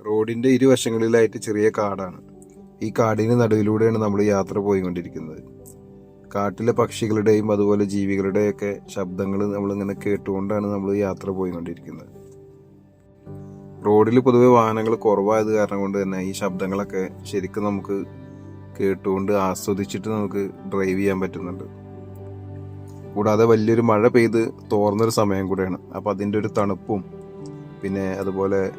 റോഡിന്റെ ഇരുവശങ്ങളിലായിട്ട് ചെറിയ കാടാണ്. ഈ കാടിന് നടുവിലൂടെയാണ് നമ്മൾ യാത്ര പോയിക്കൊണ്ടിരിക്കുന്നത്. കാട്ടിലെ പക്ഷികളുടെയും അതുപോലെ ജീവികളുടെയൊക്കെ ശബ്ദങ്ങൾ നമ്മളിങ്ങനെ കേട്ടുകൊണ്ടാണ് നമ്മൾ യാത്ര പോയിക്കൊണ്ടിരിക്കുന്നത്. റോഡിൽ പൊതുവെ വാഹനങ്ങൾ കുറവായത് കാരണം കൊണ്ട് തന്നെ ഈ ശബ്ദങ്ങളൊക്കെ ശരിക്കും നമുക്ക് കേട്ടുകൊണ്ട് ആസ്വദിച്ചിട്ട് നമുക്ക് ഡ്രൈവ് ചെയ്യാൻ പറ്റുന്നുണ്ട്. കൂടാതെ വലിയൊരു മഴ പെയ്ത് തോർന്നൊരു സമയം കൂടെയാണ്. അപ്പോൾ അതിന്റെ ഒരു തണുപ്പും പിന്നെ അതുപോലെ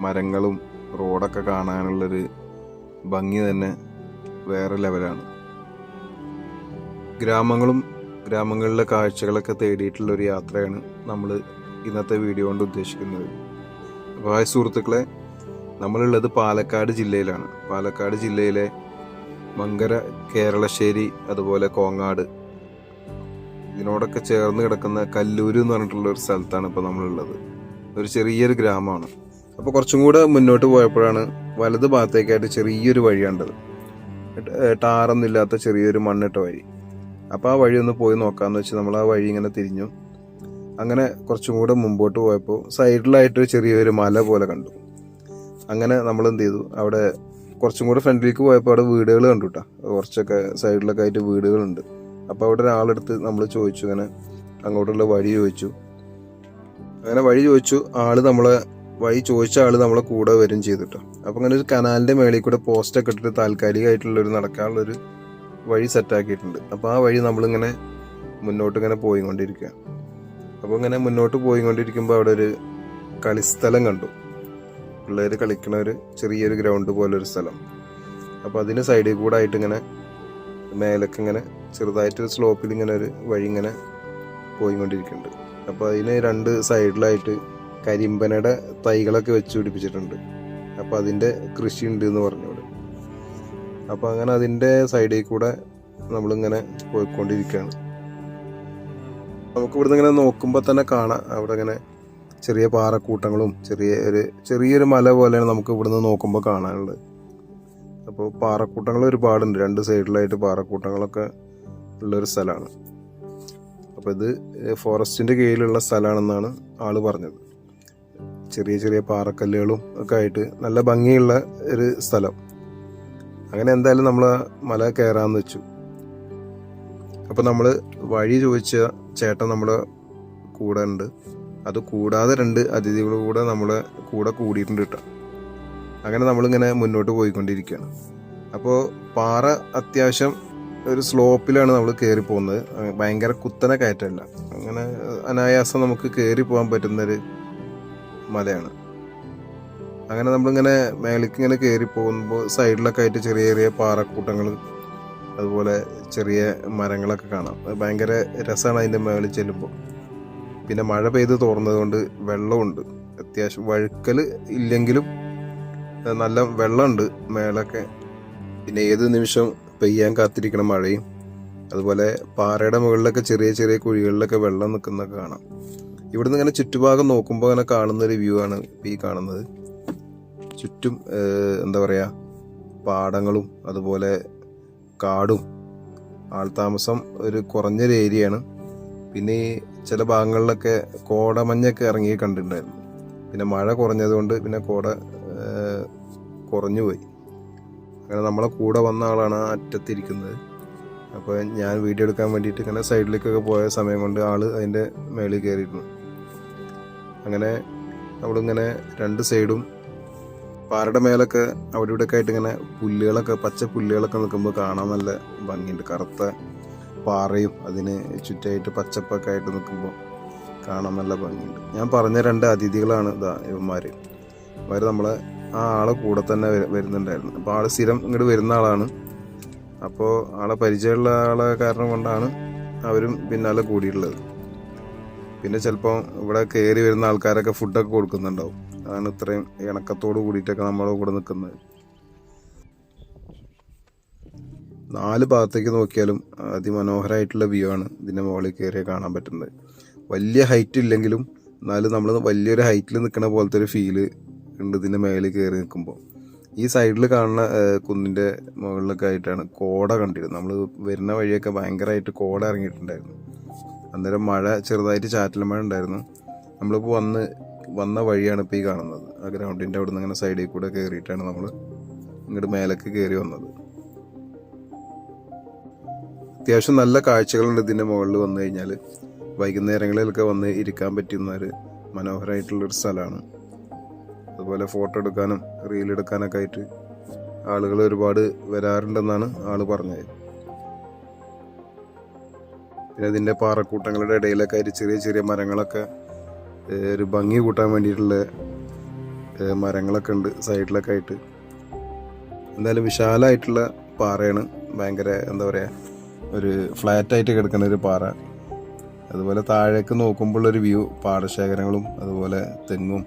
മരങ്ങളും റോഡൊക്കെ കാണാനുള്ളൊരു ഭംഗി തന്നെ വേറെ ലെവലാണ്. ഗ്രാമങ്ങളും ഗ്രാമങ്ങളിലെ കാഴ്ചകളൊക്കെ തേടിയിട്ടുള്ള ഒരു യാത്രയാണ് നമ്മൾ ഇന്നത്തെ വീഡിയോ കൊണ്ട് ഉദ്ദേശിക്കുന്നത്. അപ്പോൾ സുഹൃത്തുക്കളെ നമ്മളുള്ളത് പാലക്കാട് ജില്ലയിലാണ്. പാലക്കാട് ജില്ലയിലെ മങ്കര കേരളശ്ശേരി അതുപോലെ കോങ്ങാട്. ഇതിനോടൊക്കെ ചേർന്ന് കിടക്കുന്ന കല്ലൂര് എന്ന് പറഞ്ഞിട്ടുള്ള ഒരു സ്ഥലത്താണ് ഇപ്പോൾ നമ്മളുള്ളത്. ഒരു ചെറിയൊരു ഗ്രാമമാണ്. അപ്പോൾ കുറച്ചും കൂടെ മുന്നോട്ട് പോയപ്പോഴാണ് വലത് ഭാഗത്തേക്കായിട്ട് ചെറിയൊരു വഴി കണ്ടത്. ടാറൊന്നുമില്ലാത്ത ചെറിയൊരു മണ്ണിട്ട വഴി. അപ്പോൾ ആ വഴി ഒന്ന് പോയി നോക്കാമെന്ന് വെച്ച് നമ്മൾ ആ വഴി ഇങ്ങനെ തിരിഞ്ഞു. അങ്ങനെ കുറച്ചും കൂടെ മുമ്പോട്ട് പോയപ്പോൾ സൈഡിലായിട്ട് ചെറിയൊരു മല പോലെ കണ്ടു. അങ്ങനെ നമ്മൾ എന്ത് ചെയ്തു? അവിടെ കുറച്ചും കൂടെ ഫ്രണ്ടിലേക്ക് പോയപ്പോൾ അവിടെ വീടുകൾ കണ്ടു കേട്ടോ കുറച്ചൊക്കെ സൈഡിലൊക്കെ ആയിട്ട് വീടുകളുണ്ട്. അപ്പോൾ അവിടെ ഒരാളെടുത്ത് നമ്മൾ ചോദിച്ചു അങ്ങനെ അങ്ങോട്ടുള്ള വഴി ചോദിച്ചു. അങ്ങനെ വഴി ചോദിച്ചു. ആൾ നമ്മളെ വഴി ചോദിച്ച ആൾ നമ്മളെ കൂടെ വരും ചെയ്തിട്ടോ. അപ്പോൾ അങ്ങനെ ഒരു കനാലിന്റെ മേളിൽ കൂടെ പോസ്റ്റൊക്കെ ഇട്ടിട്ട് താൽക്കാലികമായിട്ടുള്ളൊരു നടക്കാനുള്ള ഒരു വഴി സെറ്റാക്കിയിട്ടുണ്ട് അപ്പോൾ ആ വഴി നമ്മളിങ്ങനെ മുന്നോട്ട് ഇങ്ങനെ പോയിക്കൊണ്ടിരിക്കുക അപ്പോൾ ഇങ്ങനെ മുന്നോട്ട് പോയിക്കൊണ്ടിരിക്കുമ്പോൾ അവിടെ ഒരു കളിസ്ഥലം കണ്ടു. പിള്ളേർ കളിക്കുന്ന ഒരു ചെറിയൊരു ഗ്രൗണ്ട് പോലെ ഒരു സ്ഥലം. അപ്പോൾ അതിന് സൈഡിൽ കൂടെ ആയിട്ട് ഇങ്ങനെ മേലൊക്കെ ഇങ്ങനെ ചെറുതായിട്ടൊരു സ്ലോപ്പിൽ ഇങ്ങനെ ഒരു വഴി ഇങ്ങനെ പോയിക്കൊണ്ടിരിക്കുന്നുണ്ട്. അപ്പോൾ അതിന് രണ്ട് സൈഡിലായിട്ട് കരിമ്പനയുടെ തൈകളൊക്കെ വെച്ച് പിടിപ്പിച്ചിട്ടുണ്ട്. അപ്പോൾ അതിന്റെ കൃഷി ഉണ്ട് എന്ന് പറഞ്ഞോട് അപ്പോൾ അങ്ങനെ അതിന്റെ സൈഡിൽ കൂടെ നമ്മളിങ്ങനെ പോയിക്കൊണ്ടിരിക്കുകയാണ്. നമുക്ക് ഇവിടുന്ന് ഇങ്ങനെ നോക്കുമ്പോൾ തന്നെ കാണാം. അവിടെ ഇങ്ങനെ ചെറിയ പാറക്കൂട്ടങ്ങളും ചെറിയ ഒരു ചെറിയൊരു മല പോലെയാണ് നമുക്ക് ഇവിടുന്ന് നോക്കുമ്പോൾ കാണാനുള്ളത്. അപ്പോൾ പാറക്കൂട്ടങ്ങൾ ഒരുപാടുണ്ട്. രണ്ട് സൈഡിലായിട്ട് പാറക്കൂട്ടങ്ങളൊക്കെ ഉള്ളൊരു സ്ഥലമാണ്. അപ്പോൾ ഇത് ഫോറസ്റ്റിന്റെ കീഴിലുള്ള സ്ഥലമാണെന്നാണ് ആൾ പറഞ്ഞത്. ചെറിയ ചെറിയ പാറക്കല്ലുകളും ഒക്കെ ആയിട്ട് നല്ല ഭംഗിയുള്ള ഒരു സ്ഥലം. അങ്ങനെ എന്തായാലും നമ്മൾ മല കയറാന്ന് വെച്ചു. അപ്പോൾ നമ്മൾ വഴി ചോദിച്ച ചേട്ടൻ നമ്മുടെ കൂടെ ഉണ്ട്. അത് കൂടാതെ രണ്ട് അതിഥികൾ കൂടെ നമ്മളെ കൂടെ കൂടിയിട്ടുണ്ട് കേട്ടോ. അങ്ങനെ നമ്മളിങ്ങനെ മുന്നോട്ട് പോയിക്കൊണ്ടിരിക്കുകയാണ്. അപ്പോൾ പാറ അത്യാവശ്യം ഒരു സ്ലോപ്പിലാണ് നമ്മൾ കയറി പോകുന്നത്. ഭയങ്കര കുത്തനെ കയറ്റമല്ല അങ്ങനെ അനായാസം നമുക്ക് കയറി പോകാൻ പറ്റുന്നൊരു മലയാണ്. അങ്ങനെ നമ്മളിങ്ങനെ മേലേക്ക് ഇങ്ങനെ കയറി പോകുമ്പോൾ സൈഡിലൊക്കെ ആയിട്ട് ചെറിയ ചെറിയ പാറക്കൂട്ടങ്ങൾ അതുപോലെ ചെറിയ മരങ്ങളൊക്കെ കാണാം. ഭയങ്കര രസമാണ് അതിന്റെ മേളിൽ ചെല്ലുമ്പോൾ. പിന്നെ മഴ പെയ്ത് തോർന്നതുകൊണ്ട് വെള്ളമുണ്ട്. അത്യാവശ്യം വഴുക്കൽ ഇല്ലെങ്കിലും നല്ല വെള്ളമുണ്ട് മേളൊക്കെ. പിന്നെ ഏത് നിമിഷം പെയ്യാൻ കാത്തിരിക്കണ മഴയും അതുപോലെ പാറയുടെ മുകളിലൊക്കെ ചെറിയ ചെറിയ കുഴികളിലൊക്കെ വെള്ളം നിൽക്കുന്നൊക്കെ കാണാം. ഇവിടുന്ന് ഇങ്ങനെ ചുറ്റുഭാഗം നോക്കുമ്പോൾ ഇങ്ങനെ കാണുന്ന ഒരു വ്യൂ ആണ് ഈ കാണുന്നത്. ചുറ്റും എന്താ പറയുക പാടങ്ങളും അതുപോലെ കാടും. ആൾതാമസം ഒരു കുറഞ്ഞൊരു ഏരിയയാണ്. പിന്നെ ചില ഭാഗങ്ങളിലൊക്കെ കോടമഞ്ഞൊക്കെ ഇറങ്ങി കണ്ടിട്ടുണ്ടായിരുന്നു. പിന്നെ മഴ കുറഞ്ഞതുകൊണ്ട് പിന്നെ കോട കുറഞ്ഞു പോയി. അങ്ങനെ നമ്മളെ കൂടെ വന്ന ആളാണ് അറ്റത്തിരിക്കുന്നത്. അപ്പോൾ ഞാൻ വീഡിയോ എടുക്കാൻ വേണ്ടിയിട്ട് ഇങ്ങനെ സൈഡിലേക്കൊക്കെ പോയ സമയം കൊണ്ട് ആൾ അതിന്റെ മേളിൽ കയറിയിരുന്നു. അങ്ങനെ നമ്മളിങ്ങനെ രണ്ട് സൈഡും പാറയുടെ മേലൊക്കെ അവിടെ ഇവിടെ ഒക്കെ ആയിട്ട് ഇങ്ങനെ പുല്ലുകളൊക്കെ പച്ച പുല്ലുകളൊക്കെ നിൽക്കുമ്പോൾ കാണാൻ നല്ല ഭംഗിയുണ്ട്. കറുത്ത പാറയും അതിന് ചുറ്റായിട്ട് പച്ചപ്പൊക്കെ ആയിട്ട് നിൽക്കുമ്പോൾ കാണാൻ നല്ല ഭംഗിയുണ്ട്. ഞാൻ പറഞ്ഞ രണ്ട് അതിഥികളാണ് ഇതാ ഇവന്മാർ അവർ നമ്മളെ ആ ആളെ കൂടെ തന്നെ വരുന്നുണ്ടായിരുന്നു. അപ്പോൾ ആൾ സ്ഥിരം ഇങ്ങോട്ട് വരുന്ന ആളാണ്. അപ്പോൾ ആളെ പരിചയമുള്ള ആളെ കാരണം കൊണ്ടാണ് അവരും പിന്നാലെ കൂടിയിട്ടുള്ളത് പിന്നെ ചിലപ്പോൾ ഇവിടെ കയറി വരുന്ന ആൾക്കാരൊക്കെ ഫുഡൊക്കെ കൊടുക്കുന്നുണ്ടാവും. അതാണ് ഇത്രയും ഇണക്കത്തോട് കൂടിയിട്ടൊക്കെ നമ്മളെ കൂടെ നിൽക്കുന്നത് നാല് ഭാഗത്തേക്ക് നോക്കിയാലും അതിമനോഹരമായിട്ടുള്ള വ്യൂ ആണ് ഇതിന്റെ മുകളിൽ കയറിയ കാണാൻ പറ്റുന്നത്. വലിയ ഹൈറ്റ് ഇല്ലെങ്കിലും എന്നാലും നമ്മൾ വലിയൊരു ഹൈറ്റിൽ നിൽക്കുന്ന പോലത്തെ ഒരു ഫീൽ ഉണ്ട് ഇതിന്റെ മേളിൽ കയറി നിൽക്കുമ്പോൾ ഈ സൈഡിൽ കാണുന്ന കുന്നിന്റെ മുകളിലൊക്കെ ആയിട്ടാണ് കോട കണ്ടിരുന്നത്. നമ്മൾ വരുന്ന വഴിയൊക്കെ ഭയങ്കരമായിട്ട് കോട ഇറങ്ങിയിട്ടുണ്ടായിരുന്നു. അന്നേരം മഴ ചെറുതായിട്ട് ചാറ്റൽ മഴ ഉണ്ടായിരുന്നു. നമ്മളിപ്പോൾ വന്ന് വന്ന വഴിയാണ് ഇപ്പോൾ ഈ കാണുന്നത്. ആ ഗ്രൗണ്ടിന്റെ അവിടെ നിന്ന് ഇങ്ങനെ സൈഡിൽ കൂടെ കയറിയിട്ടാണ് നമ്മൾ ഇങ്ങോട്ട് മേലേക്ക് കയറി വന്നത്. അത്യാവശ്യം നല്ല കാഴ്ചകളുണ്ട് ഇതിന്റെ മുകളിൽ വന്നു കഴിഞ്ഞാൽ വൈകുന്നേരങ്ങളിലൊക്കെ വന്ന് ഇരിക്കാൻ പറ്റുന്ന ഒരു മനോഹരമായിട്ടുള്ളൊരു സ്ഥലമാണ്. അതുപോലെ ഫോട്ടോ എടുക്കാനും റീൽ എടുക്കാനൊക്കെ ആയിട്ട് ആളുകൾ ഒരുപാട് വരാറുണ്ടെന്നാണ് ആൾ പറഞ്ഞത്. പിന്നെ ഇതിന്റെ പാറക്കൂട്ടങ്ങളുടെ ഇടയിലൊക്കെ ആയിട്ട് ചെറിയ ചെറിയ മരങ്ങളൊക്കെ ഒരു ഭംഗി കൂട്ടാൻ വേണ്ടിയിട്ടുള്ള മരങ്ങളൊക്കെ ഉണ്ട് സൈഡിലൊക്കെ ആയിട്ട്. എന്തായാലും വിശാലമായിട്ടുള്ള പാറയാണ്. ഭയങ്കര എന്താ പറയുക ഒരു ഫ്ലാറ്റായിട്ട് കിടക്കുന്ന ഒരു പാറ. അതുപോലെ താഴേക്ക് നോക്കുമ്പോൾ ഒരു വ്യൂ പാടശേഖരങ്ങളും അതുപോലെ തെങ്ങും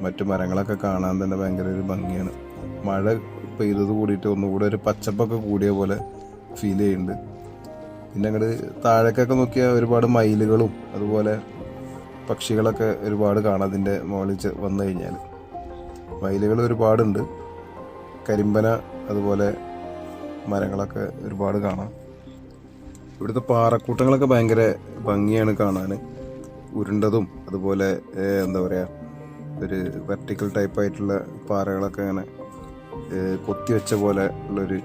മറ്റു മരങ്ങളൊക്കെ കാണാൻ തന്നെ ഭയങ്കര ഒരു ഭംഗിയാണ്. മഴ പെയ്തത് കൂടിയിട്ട് ഒന്നുകൂടെ ഒരു പച്ചപ്പൊക്കെ കൂടിയ പോലെ ഫീൽ ചെയ്യുന്നുണ്ട്. പിന്നെ അങ്ങോട്ട് താഴേക്കൊക്കെ നോക്കിയാൽ ഒരുപാട് മയിലുകളും അതുപോലെ പക്ഷികളൊക്കെ ഒരുപാട് കാണാം അതിന്റെ മുകളിൽ വന്നു കഴിഞ്ഞാൽ മയിലുകൾ ഒരുപാടുണ്ട്. കരിമ്പന അതുപോലെ മരങ്ങളൊക്കെ ഒരുപാട് കാണാം. ഇവിടുത്തെ പാറക്കൂട്ടങ്ങളൊക്കെ ഭയങ്കര ഭംഗിയാണ് കാണാൻ ഉരുണ്ടതും അതുപോലെ എന്താ പറയുക ഒരു വെർട്ടിക്കൽ ടൈപ്പ് ആയിട്ടുള്ള പാറകളൊക്കെ അങ്ങനെ കൊത്തി കൊത്തിവെച്ച പോലെ ഉള്ളൊരു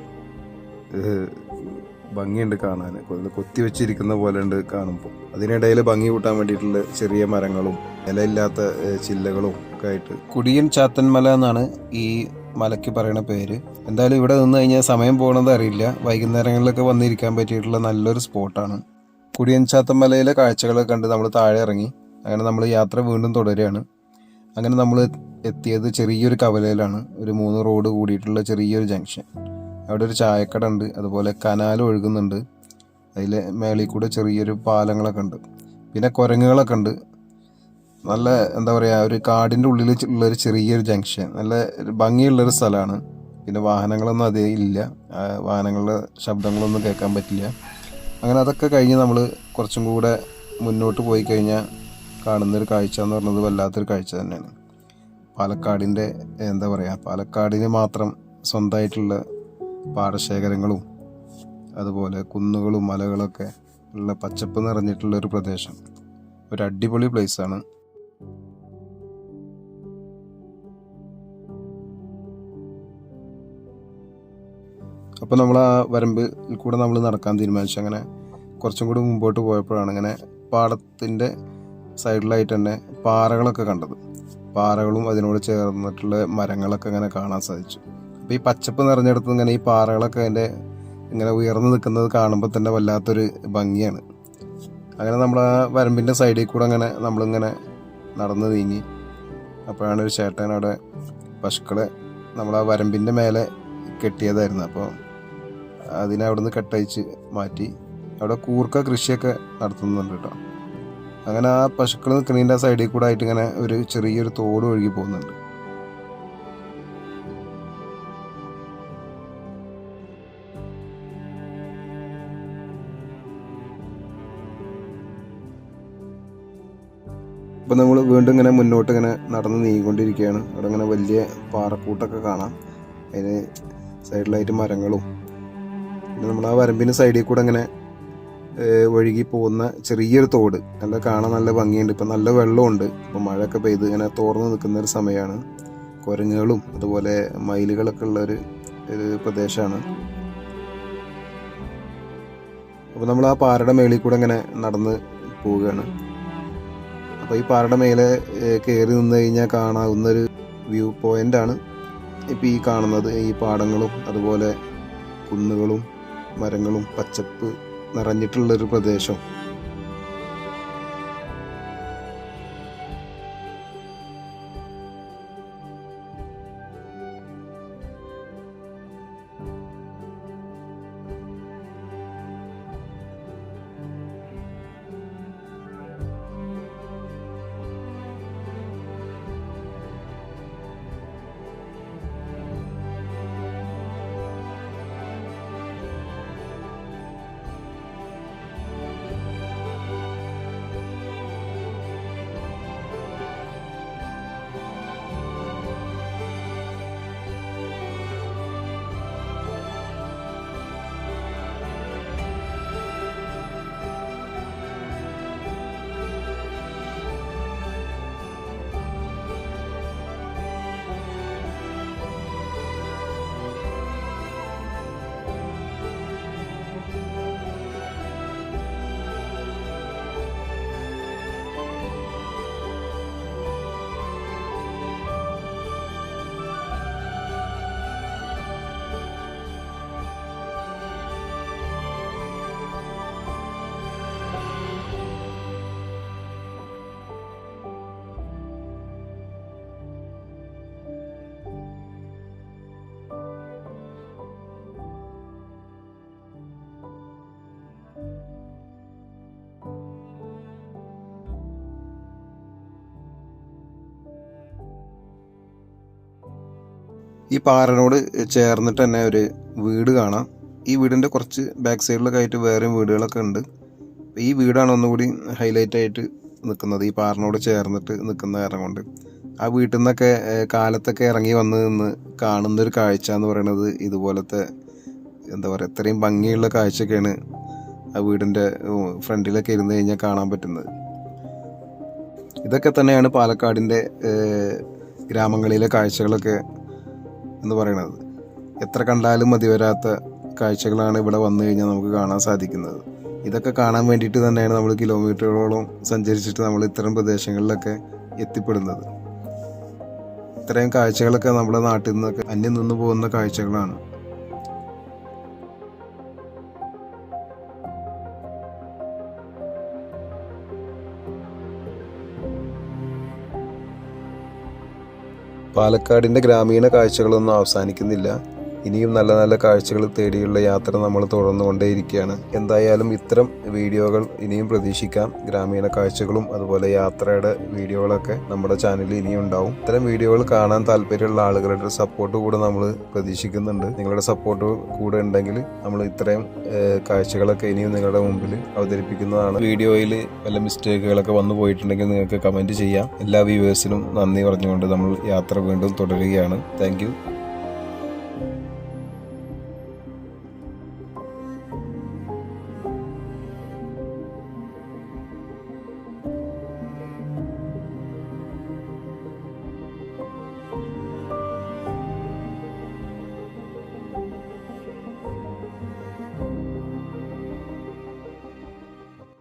ഭംഗിയുണ്ട് കാണാൻ കൊത്തി വെച്ചിരിക്കുന്ന പോലെ ഉണ്ട് കാണുമ്പോൾ അതിനിടയിൽ ഭംഗി കൂട്ടാൻ വേണ്ടിയിട്ടുള്ള ചെറിയ മരങ്ങളും ഇലയില്ലാത്ത ചില്ലകളും ഒക്കെ ആയിട്ട്. കുടിയൻ ചാത്തൻമല എന്നാണ് ഈ മലയ്ക്ക് പറയുന്ന പേര്. എന്തായാലും ഇവിടെ നിന്ന് കഴിഞ്ഞാൽ സമയം പോകണത് അറിയില്ല. വൈകുന്നേരങ്ങളിലൊക്കെ വന്നിരിക്കാൻ പറ്റിയിട്ടുള്ള നല്ലൊരു സ്പോട്ടാണ്. കുടിയൻ ചാത്തൻമലയിലെ കാഴ്ചകളൊക്കെ കണ്ട് നമ്മൾ താഴെ ഇറങ്ങി. അങ്ങനെ നമ്മൾ യാത്ര വീണ്ടും തുടരുകയാണ്. അങ്ങനെ നമ്മൾ എത്തിയത് ചെറിയൊരു കവലയിലാണ്. ഒരു മൂന്ന് റോഡ് കൂടിയിട്ടുള്ള ചെറിയൊരു ജംഗ്ഷൻ. അവിടെ ഒരു ചായക്കട ഉണ്ട്. അതുപോലെ കനാൽ ഒഴുകുന്നുണ്ട്. അതിൽ മേളിൽ കൂടെ ചെറിയൊരു പാലങ്ങളൊക്കെ ഉണ്ട്. പിന്നെ കുരങ്ങുകളൊക്കെ ഉണ്ട്. നല്ല എന്താ പറയുക ഒരു കാടിന്റെ ഉള്ളിൽ ഉള്ളൊരു ചെറിയൊരു ജംഗ്ഷൻ. നല്ല ഭംഗിയുള്ളൊരു സ്ഥലമാണ്. പിന്നെ വാഹനങ്ങളൊന്നും അതേ ഇല്ല. വാഹനങ്ങളുടെ ശബ്ദങ്ങളൊന്നും കേൾക്കാൻ പറ്റില്ല. അങ്ങനെ അതൊക്കെ കഴിഞ്ഞ് നമ്മൾ കുറച്ചും കൂടെ മുന്നോട്ട് പോയി കഴിഞ്ഞാൽ കാണുന്നൊരു കാഴ്ച എന്ന് പറയുന്നത് വല്ലാത്തൊരു കാഴ്ച തന്നെയാണ്. പാലക്കാടിന്റെ എന്താ പറയുക പാലക്കാടിന് മാത്രം സ്വന്തമായിട്ടുള്ള പാടശേഖരങ്ങളും അതുപോലെ കുന്നുകളും മലകളൊക്കെ ഉള്ള പച്ചപ്പ് നിറഞ്ഞിട്ടുള്ള ഒരു പ്രദേശം. ഒരു അടിപൊളി പ്ലേസാണ് അപ്പോൾ നമ്മൾ ആ വരമ്പിൽ കൂടെ നമ്മൾ നടക്കാൻ തീരുമാനിച്ചു. അങ്ങനെ കുറച്ചും കൂടി മുമ്പോട്ട് പോയപ്പോഴാണ് ഇങ്ങനെ പാടത്തിന്റെ സൈഡിലായിട്ട് തന്നെ പാറകളൊക്കെ കണ്ടത്. പാറകളും അതിനോട് ചേർന്നിട്ടുള്ള മരങ്ങളൊക്കെ അങ്ങനെ കാണാൻ സാധിച്ചു. അപ്പോൾ ഈ പച്ചപ്പ് നിറഞ്ഞെടുത്ത് ഇങ്ങനെ ഈ പാറകളൊക്കെ അതിന്റെ ഇങ്ങനെ ഉയർന്നു നിൽക്കുന്നത് കാണുമ്പോൾ തന്നെ വല്ലാത്തൊരു ഭംഗിയാണ്. അങ്ങനെ നമ്മൾ ആ വരമ്പിന്റെ സൈഡിൽ കൂടെ അങ്ങനെ നമ്മളിങ്ങനെ നടന്ന് നീങ്ങി. അപ്പോഴാണ് ഒരു ചേട്ടൻ അവിടെ പശുക്കളെ നമ്മൾ ആ വരമ്പിന്റെ മേലെ കെട്ടിയതായിരുന്നു. അപ്പോൾ അതിനെ അവിടുന്ന് കെട്ടയച്ച് മാറ്റി അവിടെ കൂർക്ക കൃഷിയൊക്കെ നടത്തുന്നുണ്ട് കേട്ടോ. അങ്ങനെ ആ പശുക്കൾ നിൽക്കുന്നതിന്റെ സൈഡിൽ കൂടെ ആയിട്ട് ഇങ്ങനെ ഒരു ചെറിയൊരു തോട് ഒഴുകി പോകുന്നുണ്ട്. ഇപ്പം നമ്മൾ വീണ്ടും ഇങ്ങനെ മുന്നോട്ട് ഇങ്ങനെ നടന്ന് നീങ്ങിക്കൊണ്ടിരിക്കുകയാണ്. അവിടെ ഇങ്ങനെ വലിയ പാറക്കൂട്ടൊക്കെ കാണാം. അതിന് സൈഡിലായിട്ട് മരങ്ങളും. പിന്നെ നമ്മൾ ആ വരമ്പിന് സൈഡിൽ കൂടെ ഇങ്ങനെ ഒഴുകി പോകുന്ന ചെറിയൊരു തോട്. നല്ല കാണാൻ നല്ല ഭംഗിയുണ്ട്. ഇപ്പം നല്ല വെള്ളമുണ്ട്. ഇപ്പം മഴയൊക്കെ പെയ്ത് ഇങ്ങനെ തോർന്ന് നിൽക്കുന്ന ഒരു സമയമാണ് കുരങ്ങുകളും അതുപോലെ മയിലുകളൊക്കെ ഉള്ള ഒരു ഒരു പ്രദേശമാണ്. അപ്പോൾ നമ്മൾ ആ പാറയുടെ മേളിൽ കൂടെ ഇങ്ങനെ നടന്ന് പോവുകയാണ്. അപ്പോൾ ഈ പാറയുടെ മേലെ കയറി നിന്ന് കഴിഞ്ഞാൽ കാണാവുന്നൊരു വ്യൂ പോയിന്റ് ആണ് ഇപ്പോൾ ഈ കാണുന്നത്. ഈ പാടങ്ങളും അതുപോലെ കുന്നുകളും മരങ്ങളും പച്ചപ്പ് നിറഞ്ഞിട്ടുള്ളൊരു പ്രദേശം. ഈ പാറനോട് ചേർന്നിട്ട് തന്നെ ഒരു വീട് കാണാം. ഈ വീടിന്റെ കുറച്ച് ബാക്ക് സൈഡിലൊക്കെ ആയിട്ട് വേറെയും വീടുകളൊക്കെ ഉണ്ട്. ഈ വീടാണ് ഒന്നുകൂടി ഹൈലൈറ്റ് ആയിട്ട് നിൽക്കുന്നത്. ഈ പാറനോട് ചേർന്നിട്ട് നിൽക്കുന്ന കാരണം കൊണ്ട്. ആ വീട്ടിൽ നിന്നൊക്കെ കാലത്തൊക്കെ ഇറങ്ങി വന്ന് നിന്ന് കാണുന്നൊരു കാഴ്ച എന്ന് പറയുന്നത് ഇതുപോലത്തെ എന്താ പറയുക ഇത്രയും ഭംഗിയുള്ള കാഴ്ചയൊക്കെയാണ് ആ വീടിന്റെ ഫ്രണ്ടിലൊക്കെ ഇരുന്ന് കഴിഞ്ഞാൽ കാണാൻ പറ്റുന്നത്. ഇതൊക്കെ തന്നെയാണ് പാലക്കാടിന്റെ ഗ്രാമങ്ങളിലെ കാഴ്ചകളൊക്കെ എന്ന് പറയുന്നത് എത്ര കണ്ടാലും മതി വരാത്ത കാഴ്ചകളാണ് ഇവിടെ വന്നു കഴിഞ്ഞാൽ നമുക്ക് കാണാൻ സാധിക്കുന്നത്. ഇതൊക്കെ കാണാൻ വേണ്ടിയിട്ട് തന്നെയാണ് നമ്മൾ കിലോമീറ്ററുകളോളം സഞ്ചരിച്ചിട്ട് നമ്മൾ ഇത്തരം പ്രദേശങ്ങളിലൊക്കെ എത്തിപ്പെടുന്നത്. ഇത്രയും കാഴ്ചകളൊക്കെ നമ്മുടെ നാട്ടിൽ നിന്നൊക്കെ അന്യം നിന്ന് പോകുന്ന കാഴ്ചകളാണ്. പാലക്കാടിന്റെ ഗ്രാമീണ കാഴ്ചകളൊന്നും അവസാനിക്കുന്നില്ല. ഇനിയും നല്ല നല്ല കാഴ്ചകൾ തേടിയുള്ള യാത്ര നമ്മൾ തുടർന്നുകൊണ്ടേയിരിക്കുകയാണ്. എന്തായാലും ഇത്തരം വീഡിയോകൾ ഇനിയും പ്രതീക്ഷിക്കാം. ഗ്രാമീണ കാഴ്ചകളും അതുപോലെ യാത്രയുടെ വീഡിയോകളൊക്കെ നമ്മുടെ ചാനലിൽ ഇനിയും ഉണ്ടാവും. ഇത്തരം വീഡിയോകൾ കാണാൻ താല്പര്യമുള്ള ആളുകളുടെ സപ്പോർട്ട് കൂടെ നമ്മൾ പ്രതീക്ഷിക്കുന്നുണ്ട്. നിങ്ങളുടെ സപ്പോർട്ട് കൂടെ ഉണ്ടെങ്കിൽ നമ്മൾ ഇത്രയും കാഴ്ചകളൊക്കെ ഇനിയും നിങ്ങളുടെ മുമ്പിൽ അവതരിപ്പിക്കുന്നതാണ്. വീഡിയോയിൽ വല്ല മിസ്റ്റേക്കുകളൊക്കെ വന്നു പോയിട്ടുണ്ടെങ്കിൽ നിങ്ങൾക്ക് കമന്റ് ചെയ്യാം. എല്ലാ വ്യൂവേഴ്സിനും നന്ദി പറഞ്ഞുകൊണ്ട് നമ്മൾ യാത്ര വീണ്ടും തുടരുകയാണ്. താങ്ക്